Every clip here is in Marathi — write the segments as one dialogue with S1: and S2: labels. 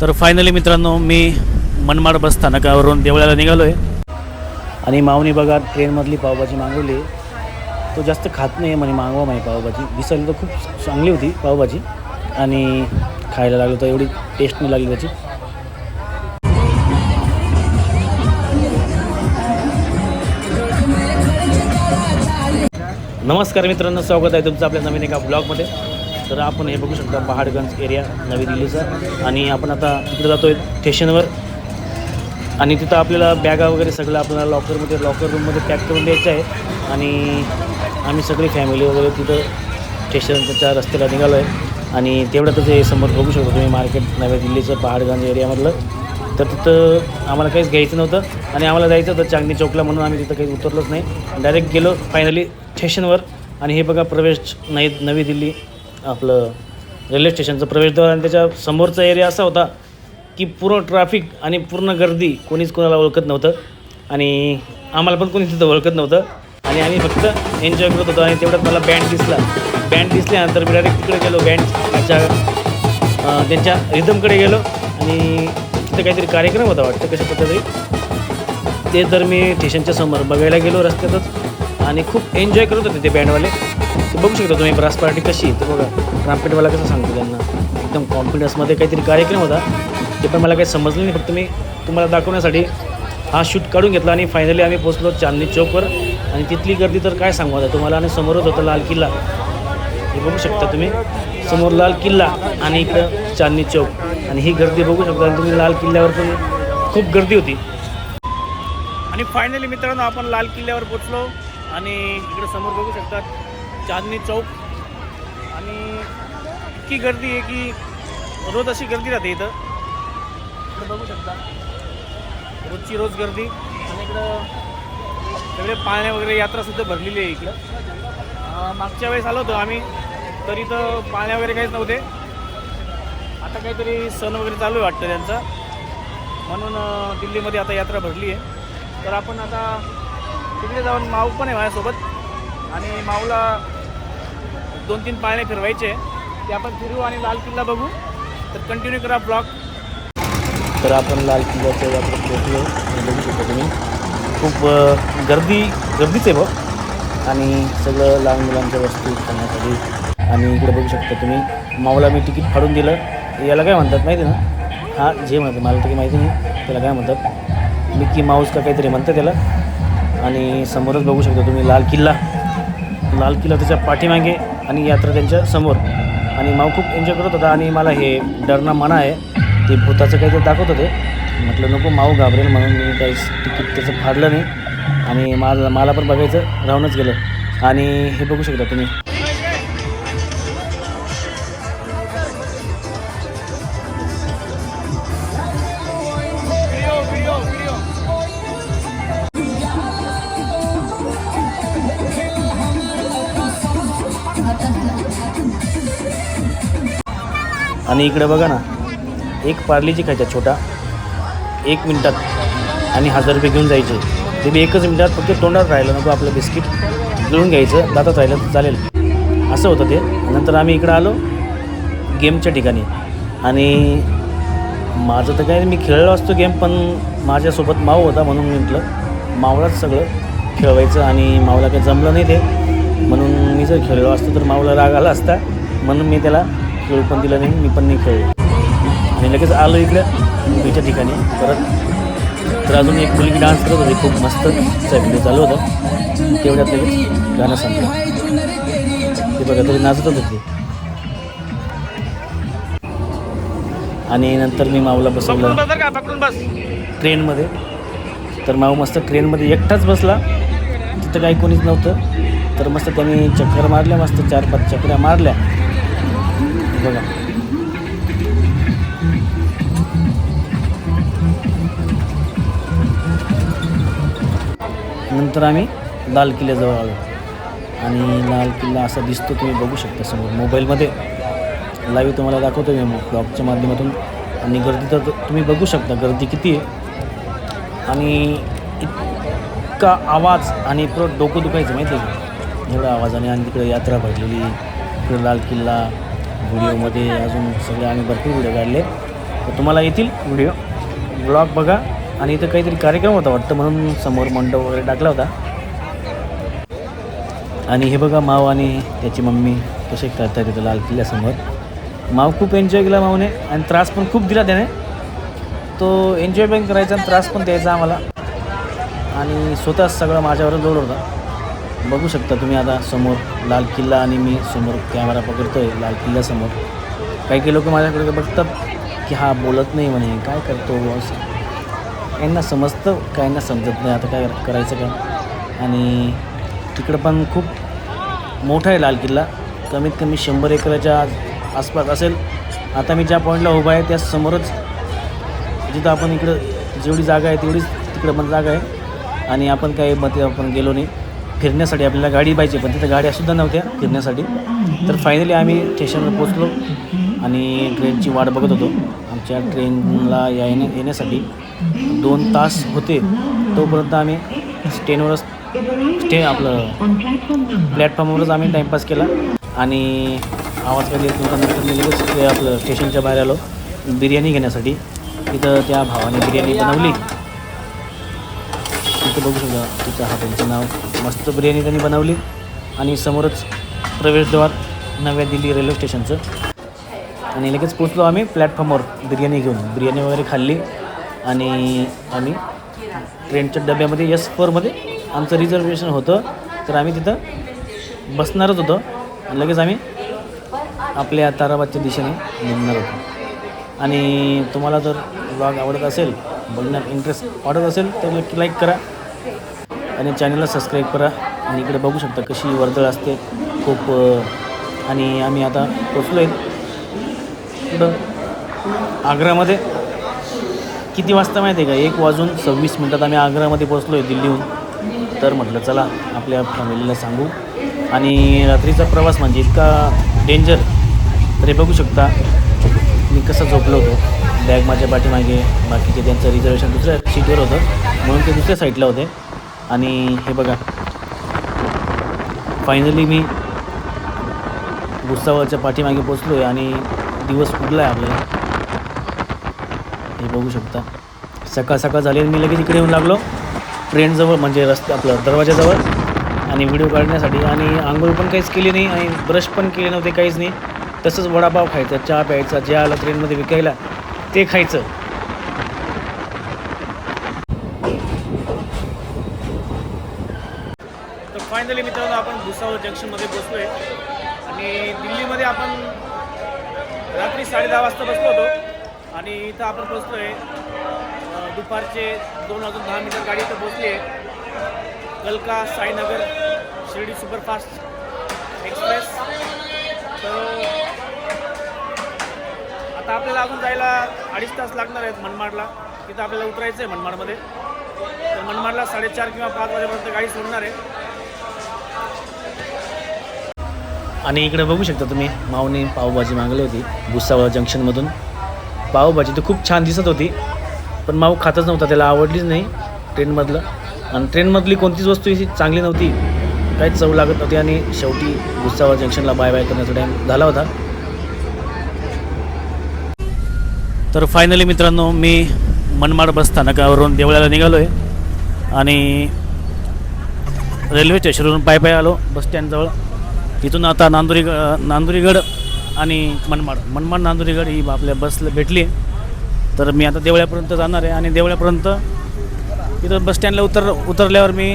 S1: तर फायनली मित्रांनो मी मनमाड बस स्थानकावरून देवळाला निघालो आहे आणि मावनी बघा ट्रेनमधली पावभाजी मागवली. तो जास्त खात नाही म्हणे मागवा माही पावभाजी. दिसायला तर खूप चांगली होती पावभाजी. आणि खायला लागलो तर एवढी टेस्ट नाही लागली त्याची. नमस्कार मित्रांनो स्वागत आहे तुमचं आपल्या नवीन एका ब्लॉगमध्ये तर आपण हे बघू शकता पहाडगंज एरिया नवी दिल्लीचा. आणि आपण आता तिकडे जातो आहे स्टेशनवर. आणि तिथं आपल्याला बॅगा वगैरे सगळं आपल्याला लॉकरमध्ये लॉकर रूममध्ये पॅक करून द्यायचं आहे. आणि आम्ही सगळी फॅमिली वगैरे तिथं स्टेशनच्या रस्त्याला निघालो आहे आणि तेवढं हे समोर बघू शकतो तुम्ही मार्केट नव्या दिल्लीचं पहाडगंज एरियामधलं. तर तिथं आम्हाला काहीच घ्यायचं नव्हतं. आणि आम्हाला जायचं होतं चांदणी चौकला म्हणून आम्ही तिथं काही उतरलोच नाही. डायरेक्ट गेलो फायनली स्टेशनवर. आणि हे बघा प्रवेश नाही नवी दिल्ली. आपलं रेल्वे स्टेशनचं प्रवेशद्वार आणि त्याच्या समोरचा एरिया असा होता की पूर्ण ट्रॅफिक आणि पूर्ण गर्दी कोणीच कोणाला ओळखत नव्हतं. आणि आम्हाला पण कोणी तिथं ओळखत नव्हतं. आणि आम्ही फक्त एन्जॉय करत होतो आणि तेवढ्यात मला बँड दिसला. बँड दिसल्यानंतर मी डायरेक्ट तिकडे गेलो बँडच्या त्यांच्या रिदमकडे गेलो. आणि तिथं काहीतरी कार्यक्रम होता वाटतं कशा पद्धती ते तर मी स्टेशनच्या समोर बघायला गेलो रस्त्यातच. आणि खूप एन्जॉय करत होते ते बँडवाले ते बघू शकता तुम्ही ब्रास पार्टी कशी तर बघा ट्राम्पेटवाला कसं सांगतो त्यांना. एकदम कॉन्फिडन्समध्ये काहीतरी कार्यक्रम होता. ते पण मला काही समजलं नाही फक्त मी तुम्हाला दाखवण्यासाठी हा शूट काढून घेतला आणि फायनली आम्ही पोचलो चांदणी चौकवर आणि तिथली गर्दी तर काय सांगू आता तुम्हाला आणि समोरच होता लाल किल्ला. हे बघू शकता तुम्ही. समोर लाल किल्ला आणि इकडं चांदणी चौक. आणि ही गर्दी बघू शकता आणि तुम्ही लाल किल्ल्यावर पण खूप गर्दी होती. आणि फायनली मित्रांनो आपण लाल किल्ल्यावर पोचलो आणि इकडे समोर बघू शकता चांदणी चौक. आणि इतकी गर्दी आहे की रोज अशी गर्दी राहते इथं. इकडं बघू शकता. रोजची रोज गर्दी. आणि इकडं सगळे पाळण्या वगैरे यात्रासुद्धा भरलेली आहे इकडं. मागच्या वेळेस आलो होतो आम्ही तर इथं पाळण्या वगैरे काहीच नव्हते. आता काहीतरी सण वगैरे चालू आहे वाटतं त्यांचा. म्हणून दिल्लीमध्ये आता यात्रा भरली आहे. तर आपण आता तिकडे जाऊन माऊ पण आहे माझ्यासोबत. आणि माऊला दोन तीन पाळणे फिरवायचे. ते आपण फिरू आणि लाल किल्ला बघू. तर कंटिन्यू करा ब्लॉग तर आपण लाल किल्ल्याच्या यात्रेत पोहोचलो. बघू शकतो तुम्ही. खूप गर्दी गर्दीच आहे बघ. आणि सगळं लहान मुलांच्या वस्तू खाण्यासाठी. आणि इकडे बघू शकता तुम्ही. माऊला मी तिकीट फाडून दिलं. याला काय म्हणतात माहिती आहे ना? हा जे म्हणतात मला तरी माहिती नाही. त्याला काय म्हणतात? मिकी माऊस का काहीतरी म्हणतं त्याला. आणि समोरच बघू शकता तुम्ही लाल किल्ला. लाल किल्ला त्याच्या पाठीमागे आणि यात्रा त्यांच्यासमोर. आणि माऊ खूप एन्जॉय करत होता आणि मला हे डरणा मना आहे ते भूताचं काहीतरी दाखवत होते. म्हटलं नको माऊ घाबरेल म्हणून मी काही तिकीट त्याचं फाडलं नाही. आणि मला मला पण बघायचं राहूनच गेलं. आणि हे बघू शकता तुम्ही. आणि इकडे बघा ना एक पार्लीची खायचा छोटा एक मिनटात आणि हजार रुपये घेऊन जायचे. ते बी एकच मिनटात फक्त तोंडात राहिलं नको आपलं बिस्किट गिळून घ्यायचं दातात राहिलं तर चालेल. असं होतं ते. नंतर आम्ही इकडं आलो गेमच्या ठिकाणी. आणि माझं तर काय मी खेळलो असतो गेम पण माझ्यासोबत माऊ होता म्हणून म्हटलं मावळाच सगळं खेळवायचं आणि मावला काही जमलं नाही ते. म्हणून मी जर खेळलो असतो तर माऊला राग आला असता. म्हणून मी त्याला खेळू पण दिलं नाही मी पण नाही खेळलो. आणि लगेच आलो इकडं मुलीच्या ठिकाणी. परत तर अजून एक मुलगी डान्स करत होती खूप मस्त व्हिडिओ चालू होता. तेवढ्यात लगेच गाणं संपलं. ते बघा तरी नाचत होते आणि नंतर मी माऊला बसवलं. ट्रेनमध्ये तर माऊ मस्त ट्रेनमध्ये एकटाच बसला. तिथं काही कोणीच नव्हतं. तर मस्त त्यांनी चक्कर मारल्या मस्त चार पाच चकऱ्या मारल्या. बघा. नंतर आम्ही लाल किल्ल्याजवळ आलो. आणि लाल किल्ला असा दिसतो तुम्ही बघू शकता समोर. मोबाईलमध्ये लाईव्ह तुम्हाला दाखवतो मी ब्लॉगच्या माध्यमातून. आणि गर्दी तर तुम्ही बघू शकता गर्दी किती आहे. आणि इतका आवाज आणि पुरं डोकं दुखायचं माहिती आहे एवढ्या आवाजाने आणि तिकडे यात्रा भरलेली तिकडे लाल किल्ला व्हिडिओमध्ये अजून सगळे आम्ही भरपूर व्हिडिओ काढले. तर तुम्हाला येतील व्हिडिओ ब्लॉग बघा आणि इथं काहीतरी कार्यक्रम होता वाटतं म्हणून समोर मंडप वगैरे टाकला होता. आणि हे बघा माव आणि त्याची मम्मी कसे करतात तिथं लाल किल्ल्यासमोर. माव खूप एन्जॉय केला मावने आणि त्रास पण खूप दिला त्याने. तो एन्जॉय पण करायचा आणि त्रास पण द्यायचा आम्हाला. आणि स्वतःच सगळं माझ्यावरच लोड होता. बघू शकता तुम्ही आता समोर लाल किल्ला आणि मी समोर कॅमेरा पकडतो आहे लाल किल्ल्यासमोर काही काही लोक माझ्याकडे बघतात की हा बोलत नाही म्हणे काय करतो असं. यांना समजतं काहींना समजत नाही आता काय करायचं काय? आणि तिकडं पण खूप मोठा आहे लाल किल्ला. कमीत कमी शंभर एकराच्या आसपास असेल. आता मी ज्या पॉईंटला उभा आहे त्या समोरच जिथं आपण इकडं जेवढी जागा आहे तेवढीच तिकडं पण जागा आहे. आणि आपण काही मध्ये आपण गेलो नाही. फिरण्यासाठी आपल्याला गाडी पाहिजे पण तिथं गाड्यासुद्धा नव्हत्या फिरण्यासाठी. तर फायनली आम्ही स्टेशनवर पोचलो आणि ट्रेनची वाट बघत होतो. आमच्या ट्रेनला या येण्या येण्यासाठी दोन तास होते. तोपर्यंत आम्ही स्टेनवरच स्टे आपलं प्लॅटफॉर्मवरच आम्ही टाईमपास केला. आणि आवाज कधी नंतर लगेच ते आपलं स्टेशनच्या बाहेर आलो. बिर्याणी घेण्यासाठी. तिथं त्या भावाने बिर्याणी बनवली. तिथं बघू शकता. तिचं हॉटेलचं नाव मस्त बिर्याणी त्यांनी बनवली. आणि समोरच प्रवेशद्वार नव्या दिल्ली रेल्वे स्टेशनचं. आणि लगेच पोचलो आम्ही प्लॅटफॉर्मवर बिर्याणी घेऊन. बिर्याणी वगैरे खाल्ली. आणि आम्ही ट्रेनच्या डब्यामध्ये यस फोरमध्ये आमचं रिझर्वेशन होतं. तर आम्ही तिथं बसणारच होतो. आणि लगेच आम्ही आपल्या ताराबादच्या दिशेने निघणार होतो. आणि तुम्हाला जर ब्लॉग आवडत असेल बघण्यात इंटरेस्ट वाटत असेल तर नक्की लाईक करा. आणि चॅनलला सबस्क्राईब करा. आणि इकडे बघू शकता कशी वर्दळ असते. खूप आणि आम्ही आता पोचलो आहे. कुठं आग्रामध्ये किती वाजता माहिती आहे का? एक वाजून सव्वीस मिनटात आम्ही आग्रामध्ये पोचलो आहे दिल्लीहून. तर म्हटलं चला आपल्या फॅमिलीला सांगू. आणि रात्रीचा प्रवास म्हणजे इतका डेंजर तर हे बघू शकता मी कसं झोपलो होतो. बॅग माझ्या पाठीमागे बाकीचे त्यांचं रिझर्वेशन दुसऱ्या सीटवर होतं. म्हणून ते दुसऱ्या साईडला होते. आणि हे बघा. फायनली मी भुसावळच्या पाठीमागे पोचलो आहे आणि दिवस उगला आहे आपल्याला. हे बघू शकता. सकाळ सकाळ झाली आणि मी लगेच इकडे येऊन लागलो. ट्रेनजवळ म्हणजे रस्ते आपलं दरवाजाजवळ आणि व्हिडिओ काढण्यासाठी. आणि आंघोळ पण काहीच केली नाही आणि ब्रश पण केले नव्हते काहीच नाही. तसंच वडापाव खायचा चहा प्यायचा जे आलं ट्रेनमध्ये विकायला ते खायचं. तर फायनली मित्रांनो आपण भुसावळ जंक्शनमध्ये पोचलो आहे आणि दिल्लीमध्ये आपण रात्री साडे दहा वाजता बसलो होतो. आणि इथं आपण पोचलो आहे दुपारचे दोन वाजून दहा मीटर गाडी इथं पोचली आहे कलका साईनगर शिर्डी सुपरफास्ट एक्सप्रेस. तर आता आपल्याला अजून जायला अडीच तास लागणार आहेत मनमाडला. तिथं आपल्याला उतरायचं आहे मनमाडमध्ये. तर मनमाडला साडेचार किंवा पाच वाजेपर्यंत गाडी सोडणार आहे. आणि इकडे बघू शकता तुम्ही माऊने पावभाजी मागली होती भुसावळ जंक्शनमधून. पावभाजी तर खूप छान दिसत होती पण माऊ खातच नव्हता त्याला आवडलीच नाही ट्रेनमधलं. आणि ट्रेनमधली कोणतीच वस्तू ही चांगली नव्हती काहीच चव लागत नव्हती आणि शेवटी भुसावळ जंक्शनला बाय बाय करण्याचा टाईम झाला होता. तर फायनली मित्रांनो मी मनमाड बस स्थानकावरून देवळाला निघालो आहे आणि रेल्वे स्टेशनवरून पाय पाय आलो बस स्टँडजवळ तिथून आता नांदुरी नांदुरीगड आणि मनमाड. मनमाड नांदुरीगड ही आपल्या बसला भेटली. तर मी आता देवळ्यापर्यंत जाणार आहे आणि देवळ्यापर्यंत तिथं बस स्टँडला उतर उतरल्यावर मी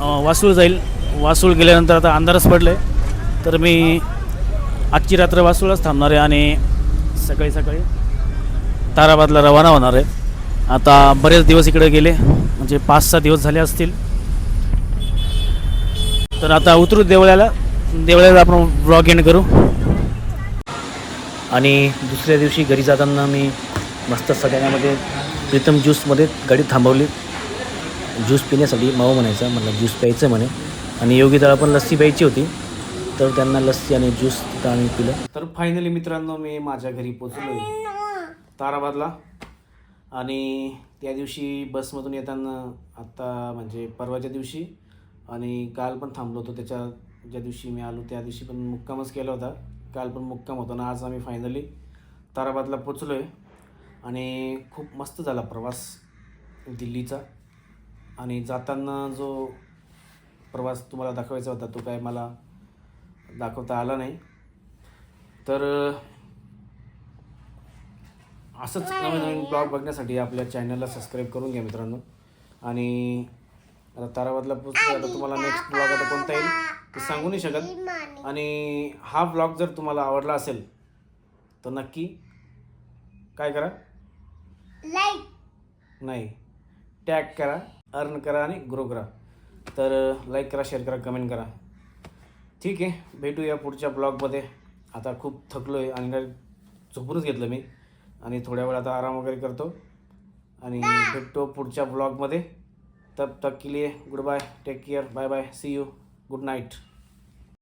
S1: वासूळ जाईल. वासूळ गेल्यानंतर आता अंधारच पडलं आहे तर मी आजची रात्र वासूळच थांबणार आहे आणि सकाळी सकाळी ताराबादला रवाना होणार आहे. आता बरेच दिवस इकडे गेले. म्हणजे पाच सहा दिवस झाले असतील. तर आता उतरू देवळ्याला. देवळ्याला आपण ब्लॉग एंड करू. आणि दुसऱ्या दिवशी घरी जाताना मी मस्त सगळ्यामध्ये प्रीतम ज्यूसमध्ये गाडी थांबवली. ज्यूस पिण्यासाठी माऊ म्हणायचा मला ज्यूस प्यायचं म्हणे. आणि योगीदाला पण लस्सी प्यायची होती. तर त्यांना लस्सी आणि ज्यूस तिथं आम्ही पिलं. तर फायनली मित्रांनो मी माझ्या घरी पोचलो ताराबादला. आणि त्या दिवशी बसमधून येताना आत्ता म्हणजे परवाच्या दिवशी आणि काल पण थांबलो होतो त्याच्या ज्या दिवशी मी आलो त्या दिवशी पण मुक्कामच केला होता. काल पण मुक्काम होता ना आज आम्ही फायनली ताराबादला पोचलो आहे आणि खूप मस्त झाला प्रवास दिल्लीचा. आणि जाताना जो प्रवास तुम्हाला दाखवायचा होता तो काय मला दाखवता आला नाही. तर असंच नवीन नवीन ब्लॉग बघण्यासाठी आपल्या चॅनलला सबस्क्राईब करून घ्या मित्रांनो. आणि आता ताराबादला पोचलो आता तुम्हाला नेक्स्ट ब्लॉग आता कोणता येईल ते सांगू नाही शकत. आणि हा ब्लॉग जर तुम्हाला आवडला असेल तर नक्की काय करा?
S2: लाईक
S1: नाही टॅग करा अर्न करा आणि ग्रो करा. तर लाईक करा शेअर करा कमेंट करा. ठीक आहे भेटूया पुढच्या ब्लॉगमध्ये आता खूप थकलो आहे आणि काय झोपूनच घेतलं मी. आणि थोड्या वेळ आता आराम वगैरे करतो. आणि भेटतो पुढच्या ब्लॉगमध्ये तब तक के लिए good bye take care bye bye see you good night